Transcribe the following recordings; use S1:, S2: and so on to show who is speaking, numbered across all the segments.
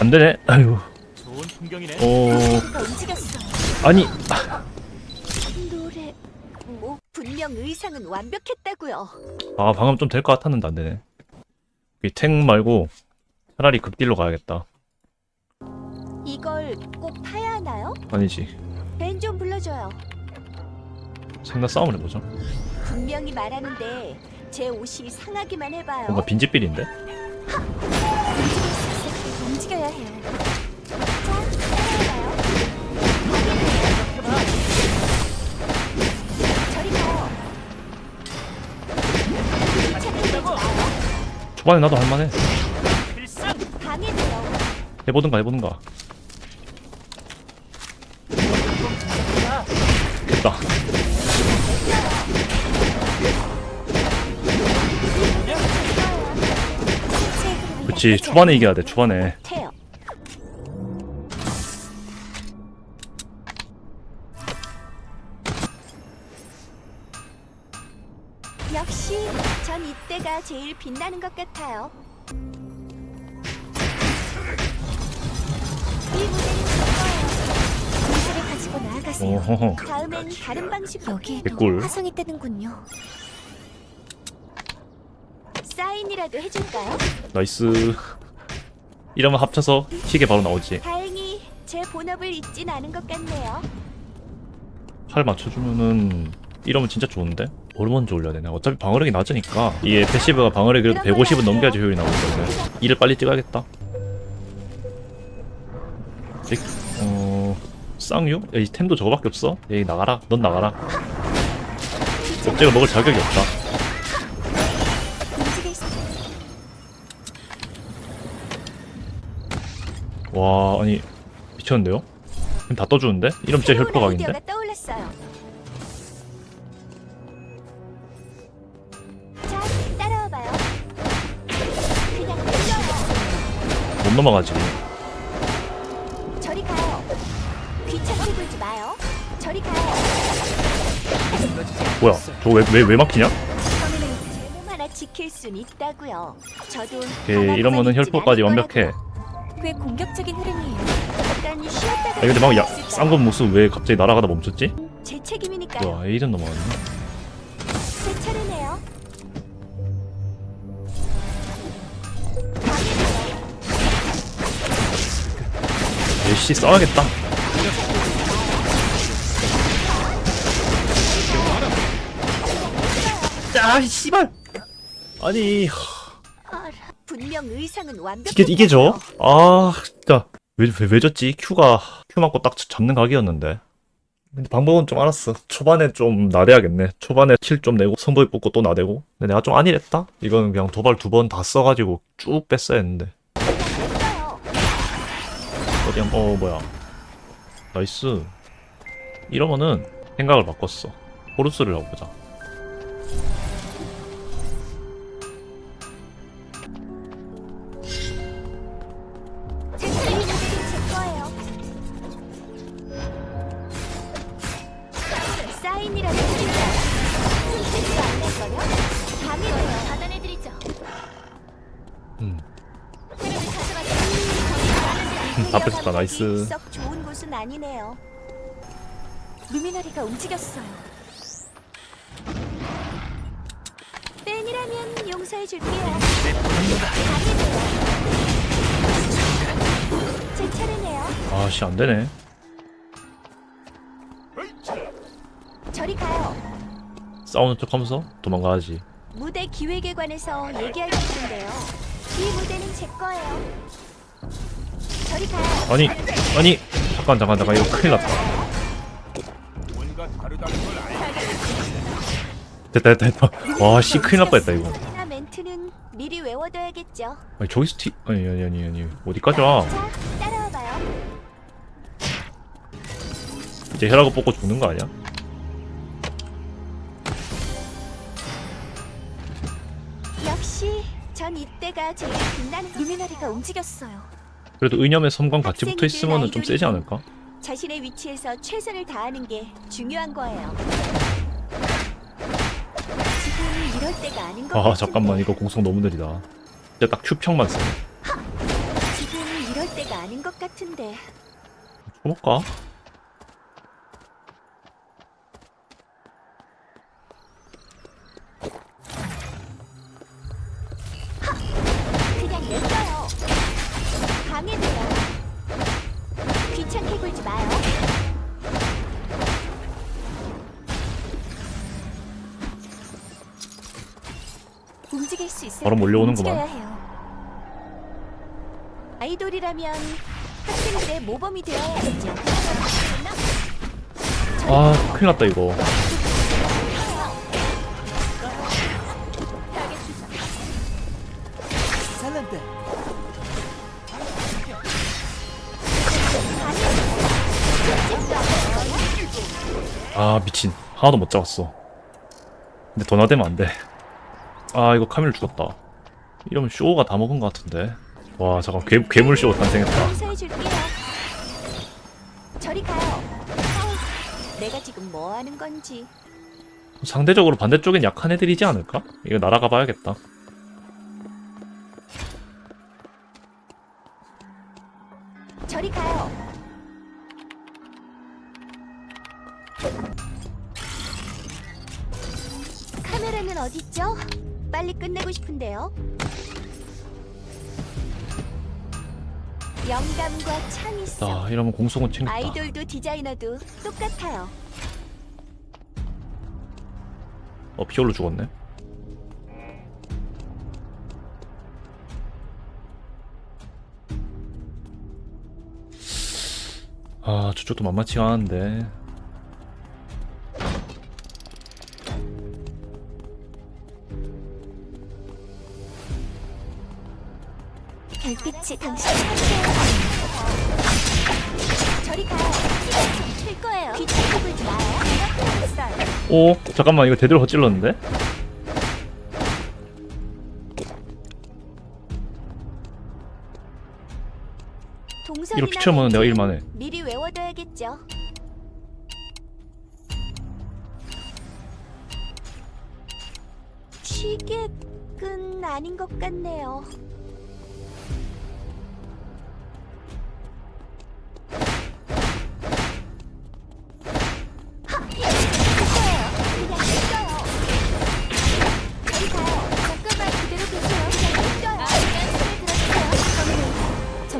S1: 안 되네. 아유.
S2: 좋은 풍경이네.
S1: 어
S3: 가.
S1: 아니
S3: 노래 뭐 분명 의상은 완벽했다고요.
S1: 아 방금 좀 될 것 같았는데 안 되네. 이탱 말고 차라리 극딜로 가야겠다.
S3: 이걸 꼭 타야 하나요?
S1: 아니지.
S3: 벤 좀 불러줘요.
S1: 생나 싸움을 해보자.
S3: 분명히 말하는데 제 옷이 상하기만 해봐요.
S1: 뭔가 빈집빌인데?
S3: 움직여야 해요. 자, 따라와봐요. 저리 가요. 착각하지 마요.
S1: 초반에 나도 할만해. 해보든가 해보든가. 됐다. 그치 초반에 이겨야 돼 초반에.
S3: 전 이때가 제일 빛나는 것 같아요. 이 무대는 좋아요. 무대를 가지고 나아가세요. 다음엔 다른 방식으로 여기에도
S1: 개꿀.
S3: 화성이 뜨는군요. 사인이라도 해줄까요?
S1: 나이스. 이러면 합쳐서 킥에 바로 나오지.
S3: 다행히 제 본업을 잊진 않은 것 같네요.
S1: 팔 맞춰주면은 이러면 진짜 좋은데? 뭘 먼저 올려야 되나? 어차피 방어력이 낮으니까 이게 패시브가 방어력이 그래도 150은 넘겨야지 효율이 나오거든 이를 빨리 찍어야겠다 찍, 어... 쌍유? 야, 이 템도 저거밖에 없어? 에이 나가라 넌 나가라 껍질을 먹을 자격이 없다 와 아니 미쳤는데요? 다 떠주는데? 이러면 진짜
S3: 새로운
S1: 혈포 각인데? 못 넘어가지
S3: 저리 가요. 귀찮게 굴지 마요. 저리 가요.
S1: 뭐야 저거 왜, 왜, 왜 막히냐?
S3: 제몸 하나 지킬 순 있다고요. 저도
S1: 오케이 이러면은 혈포까지 완벽해.
S3: 꽤 공격적인 흐름이에요. 잠깐 쉬었다가
S1: 아 근데 방금 야? 쌍검 모습 왜 갑자기 날아가다 멈췄지?
S3: 제 책임이니까요.
S1: 뭐야 에이든 넘어갔네
S3: 제 차례
S1: 열시 써야겠다. 야, 씨발. 아니,
S3: 아, 분명 의상은 완벽.
S1: 이게 이게 져? 아, 진짜 왜, 왜, 왜 졌지? 큐가 큐 맞고 딱 잡는 각이었는데. 근데 방법은 좀 알았어. 초반에 좀 나대야겠네. 초반에 킬 좀 내고 선보이 뽑고 또 나대고. 근데 내가 좀 안일했다. 이거는 그냥 도발 두 번 다 써가지고 쭉 뺐어야 했는데. 어디 한, 어, 뭐야. 나이스. 이러면은 생각을 바꿨어. 호루스를 해보자. 다 뺐다, 나이스.
S3: 썩 좋은 곳은 아니네요. 루미나리가 움직였어요. 팬이라면 용서해 줄게요. 제 차례네요.
S1: 아씨, 안 되네.
S3: 저리 가요.
S1: 싸우는 척 하면서 도망가야지.
S3: 무대 기획에 관해서 얘기할 게 있는데요. 이 무대는 제 거예요.
S1: 아니, 아니, 잠깐, 잠깐, 잠깐, 이거 큰일 났다. 됐다, 됐다, 됐다. 와, 씨, 큰일 날 뻔했다, 이거.
S3: 나 멘트는 미리 외워둬야겠죠.
S1: 아니, 티, 아니, 아니, 아니, 아니, 어디까지 와?
S3: 자, 따라와봐요.
S1: 이제 혈하고 뽑고 죽는 거 아니야?
S3: 역시 전 이때가 제일 빛나는 루미나리가 움직였어요.
S1: 그래도 의념의 섬광 같이 붙어 있으면은 좀 세지 않을까?
S3: 자신의 위치에서 최선을 다하는 게 중요한 거예요. 지금 이럴 때가 아닌 것
S1: 아,
S3: 같은데.
S1: 잠깐만, 이거 공속 너무 느리다. 진짜 딱 큐평만 쓰네.
S3: 지금 이럴 때가 아닌 것 같은데.
S1: 쳐볼까?
S3: 움직일 수 있어요.
S1: 바로 몰려오는구만.
S3: 움직여야 해요. 아이돌이라면 학생들의 모범이 되어야겠죠.
S1: 아, 큰일 났다, 이거. 아, 미친. 하나도 못 잡았어. 근데 더 나대면 안 돼. 아, 이거 카밀 죽었다. 이러면 쇼가 다 먹은 것 같은데. 와, 잠깐, 괴, 괴물 쇼 탄생했다.
S3: 용서해 줄게요. 저리 가요. 아우, 내가 지금 뭐 하는 건지.
S1: 상대적으로 반대쪽엔 약한 애들이지 않을까? 이거 날아가 봐야겠다.
S3: 저리 가요. 카메라는 어딨죠? 빨리 끝내고 싶은데요. 영감과 창의성.
S1: 자, 이러면 공속은 챙겼다.
S3: 아이돌도 디자이너도 똑같아요.
S1: 어, 피올로 죽었네. 아, 저쪽도 만만치가 않은데.
S3: 별빛이 당신을 함께해요. 저리 가요. 칠 거예요. 귀찮게 굴지 마요. 있어요.
S1: 오, 잠깐만, 이거 제대로 헛찔렀는데?
S3: 동선이나
S1: 이렇게 치우면 내가 일만 해.
S3: 미리 외워둬야겠죠. 취객은 아닌 것 같네요.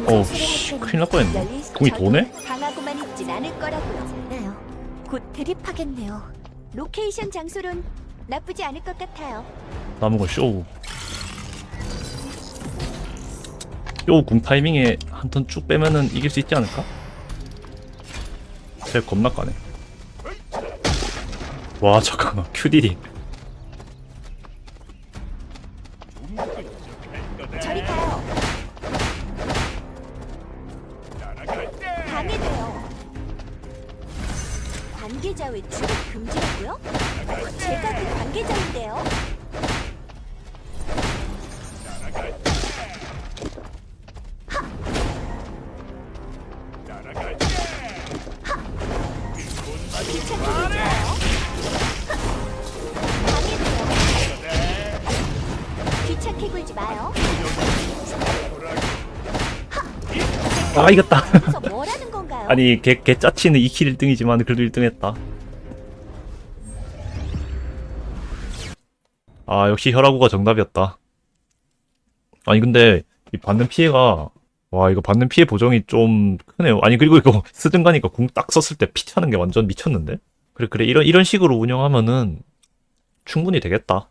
S3: 점점
S1: 씨, 큰일 날 뻔했네. 공이 도네?
S3: 당하고만 있진 않을 거라고요. 나요. 곧 대립하겠네요. 로케이션 장소론 나쁘지 않을 것 같아요.
S1: 남은 건 쇼우. 쇼우 궁 타이밍에 한 턴 쭉 빼면은 이길 수 있지 않을까? 쟤 겁나 까네. 와, 잠깐만. 큐딜이.
S3: 관계자 외출을 금지라고요? 제가 그 관계자인데요. 귀찮게 굴지 마요. 방해돼요. 귀찮게 굴지 마요.
S1: 아, 이겼다.
S3: 그래서?
S1: 아니, 개, 개 짜치는 2킬 1등이지만 그래도 1등 했다. 아, 역시 혈압구가 정답이었다. 아니, 근데, 이 받는 피해가, 와, 이거 받는 피해 보정이 좀 크네요. 아니, 그리고 이거 스든 가니까 궁 딱 썼을 때 피 차는 게 완전 미쳤는데? 그래, 그래, 이런, 이런 식으로 운영하면은 충분히 되겠다.